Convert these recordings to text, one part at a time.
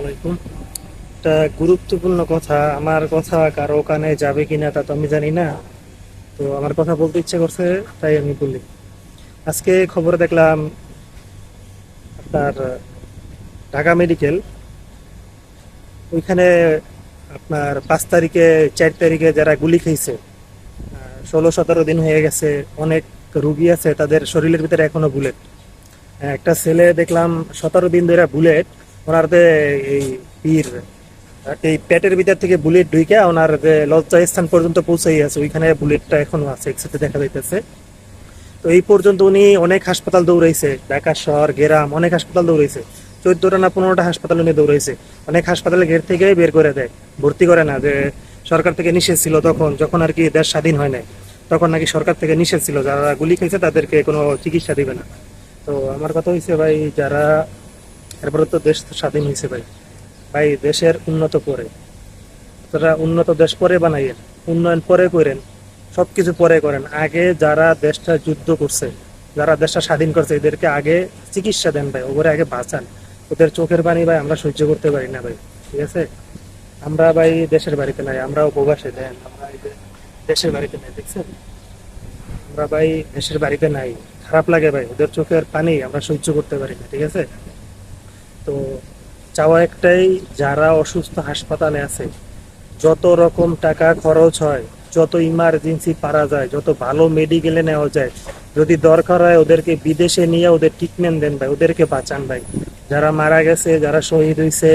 আলাইকুম। একটা গুরুত্বপূর্ণ কথা, আমার কথা কারও কানে যাবে কিনা তা তো আমি জানি না। তো আমার কথা বলতে ইচ্ছে করছে, তাই আমি বলি। আজকে খবরে দেখলাম আপনার ঢাকা মেডিকেল। ওইখানে আপনার পাঁচ তারিখে, চার তারিখে যারা গুলি খেয়েছে, ষোলো, সতেরো দিন হয়ে গেছে, অনেক রুগী আছে, তাদের শরীরের ভিতরে এখনও বুলেট। একটা ছেলে দেখলাম সতেরো দিন ধরে বুলেট ওনার যে এই পীর, এই পেটের ভিতর থেকে বুলেট ঢুইকে ওনার যে লজ্জা স্থান পর্যন্ত পৌঁছাই আছে। ওইখানে বুলেটটা এখনও আছে, একসাথে দেখা যাইতেছে। তো এই পর্যন্ত উনি অনেক হাসপাতাল দৌড়াইছে, ঢাকা শহর, গেরাম, অনেক হাসপাতাল দৌড়াইছে। চোদ্দটা না পনেরোটা হাসপাতাল উনি দৌড়াইছে। অনেক হাসপাতালে গেট থেকে বের করে দেয়। ভর্তি করে না, যে সরকার থেকে নিষেধ ছিল তখন, যখন আর কি দেশ স্বাধীন হয় নাই, তখন নাকি সরকার থেকে নিষেধ ছিল। যারা গুলি খেয়েছে তাদেরকে কোনো চিকিৎসা দিবে না। তো আমার কথা হয়েছে ভাই, যারা এরপরে তো দেশ স্বাধীন হয়েছে ভাই। ভাই, দেশের উন্নত করে। তারা উন্নত দেশ পরে বানাইয়েন, উন্নয়ন পরে করেন, সবকিছু পরে করেন। আগে যারা দেশটা যুদ্ধ করছে, যারা দেশটা স্বাধীন করছে, এদেরকে আগে চিকিৎসা দেন ভাই ওপরে আগে বাঁচান। ওদের চোখের পানি ভাই, আমরা সহ্য করতে পারি না ভাই, ঠিক আছে? আমরা ভাই দেশের বাড়িতে নাই, আমরা উপবাসে দেন, আমরা দেশের বাড়িতে নাই দেখছেন আমরা ভাই দেশের বাড়িতে নাই। খারাপ লাগে ভাই, ওদের চোখের পানি আমরা সহ্য করতে পারি না, ঠিক আছে? তো চাওয়া একটাই, যারা অসুস্থ হাসপাতালে আছে, যত রকম টাকা খরচ হয়, যত ইমার্জেন্সি পারা যায়, যত ভালো মেডিকেলে নেওয়া যায়, যদি দরকার হয় ওদেরকে বিদেশে নিয়ে ওদের ট্রিটমেন্ট দেন ভাই, ওদেরকে বাঁচান ভাই। যারা মারা গেছে, যারা শহীদ হয়েছে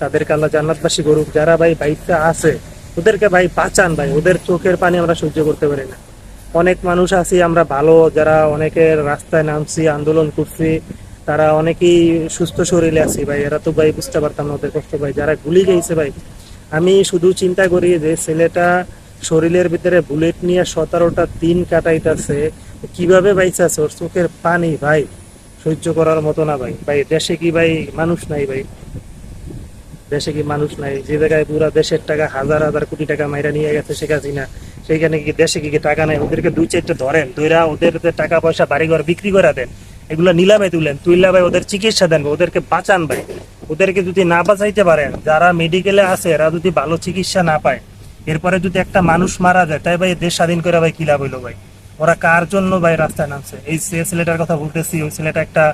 তাদেরকে আল্লাহ জান্নাতবাসী করুক। যারা ভাই বাইকটা আছে, ওদেরকে ভাই বাঁচান ভাই, ওদের চোখের পানি আমরা সহ্য করতে পারি না। অনেক মানুষ আছি, আমরা ভালো, যারা অনেকের রাস্তায় নামছি, আন্দোলন করছি তারা অনেকেই সুস্থ শরীরে আছি ভাই, এরা তো ভাই বুঝতে পারতাম না ওদের কষ্ট ভাই, যারা গুলি গেছে ভাই। আমি শুধু চিন্তা করি যে ছেলেটা শরীরের ভিতরে বুলেট নিয়ে সতেরোটা দিন কাটাইতেছে, কীভাবে বাইছে ওর চোখের পানি ভাই, সহ্য করার মতো না ভাই। ভাই, দেশে কি ভাই মানুষ নাই ভাই? দেশে কি মানুষ নাই? যে জায়গায় পুরা দেশের টাকা হাজার হাজার কোটি টাকা মাইরা নিয়ে গেছে শেখ হাসিনা, সেইখানে কি দেশে কি টাকা নাই? ওদেরকে দুই চারটে ধরেন দুইরা ওদের টাকা পয়সা বাড়ি ঘর বিক্রি করে দেন। এগুলো নিলামে তুলেন, তুইলা ভাই ওদের চিকিৎসা দেন, ওদেরকে বাঁচান ভাই। ওদেরকে যদি না বাঁচাইতে পারেন, যারা মেডিকেলে আছে, এরা যদি ভালো চিকিৎসা না পায়, এরপরে যদি একটা মানুষ মারা যায়, তাই ভাই দেশ স্বাধীন করে ভাই কি লাভ হইল ভাই? ওরা কার জন্য ভাই রাস্তায় নামছে? এই ছেলেটার কথা বলতেছি, ওই ছেলেটা একটা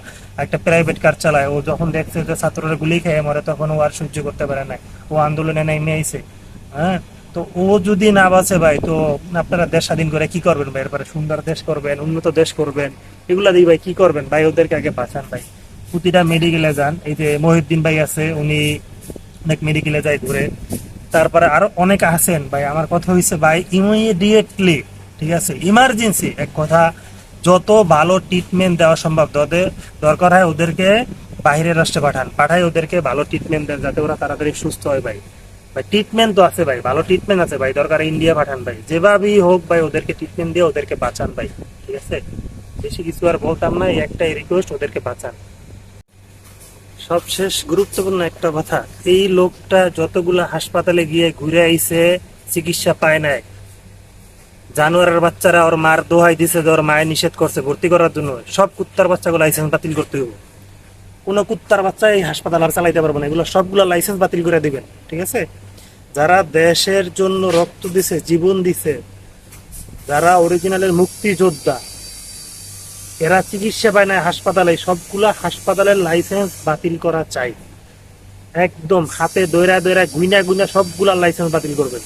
একটা প্রাইভেট কার চালায়। ও যখন দেখছে যে ছাত্ররা গুলি খেয়ে মরে, তখন ও আর সহ্য করতে পারে না। ও আন্দোলনে নেমে আইছে। হ্যাঁ? তো ও যদি না বাঁচে ভাই, তো আপনারা দেশ স্বাধীন করে কি করবেন ভাই? এরপরে সুন্দর দেশ করবেন, উন্নত দেশ করবেন। এগুলা দিয়ে ভাই, কি করবেন? ভাই, ওদেরকে আগে বাঁচান ভাই। প্রতিটা মেডিকেলে যান। এই যে মহিউদ্দিন ভাই আছে, উনি অনেক মেডিকেলে যায় ঘুরে। তারপরে আরও অনেক আছেন ভাই। আমার কথা হয়েছে ভাই ইমিডিয়েটলি ঠিক আছে? ইমার্জেন্সি এক কথা, যত ভালো ট্রিটমেন্ট দেওয়া সম্ভব। তাদের দরকার হয় ওদেরকে বাইরের রাষ্ট্রে পাঠান। পাঠাই ওদেরকে ভালো ট্রিটমেন্ট দেন, যাতে ওরা তাড়াতাড়ি সুস্থ হয় ভাই। ভাই ট্রিটমেন্ট তো আছে ভাই, ভালো ট্রিটমেন্ট আছে ভাই। দরকার ইন্ডিয়া পাঠান ভাই। যেভাবেই হোক ভাই, ওদেরকে ট্রিটমেন্ট দিয়ে ওদেরকে বাঁচান ভাই, ঠিক আছে? বেশি কিছু আর বলতাম না একটাই রিকোয়েস্ট ওদেরকে বাঁচান। সবশেষ গুরুত্বপূর্ণ একটা কথা, এই লোকটা যতগুলা হাসপাতালে গিয়ে ঘুরে আইছে, চিকিৎসা পায় নাই। জানোয়ারের বাচ্চারা ওর মার দোহাই দিছে ওর মায়ের নিষেধ করছে, ভর্তি করার জন্য। সব কুত্তার বাচ্চাগুলো লাইসেন্স বাতিল করতে হবে কোনো কুত্তার বাচ্চা এই হাসপাতাল আর চালাইতে পারব না, এগুলো সবগুলো লাইসেন্স বাতিল করে দিবেন, ঠিক আছে? যারা দেশের জন্য রক্ত দিছে, জীবন দিছে, যারা অরিজিনালের মুক্তিযোদ্ধা এরা চিকিৎসা পায় না, হাসপাতালে। সবগুলা হাসপাতালের লাইসেন্স বাতিল করা চাই। একদম হাতে দৈরা দৈরা গুইনা গুইনা সবগুলা লাইসেন্স বাতিল করবেন।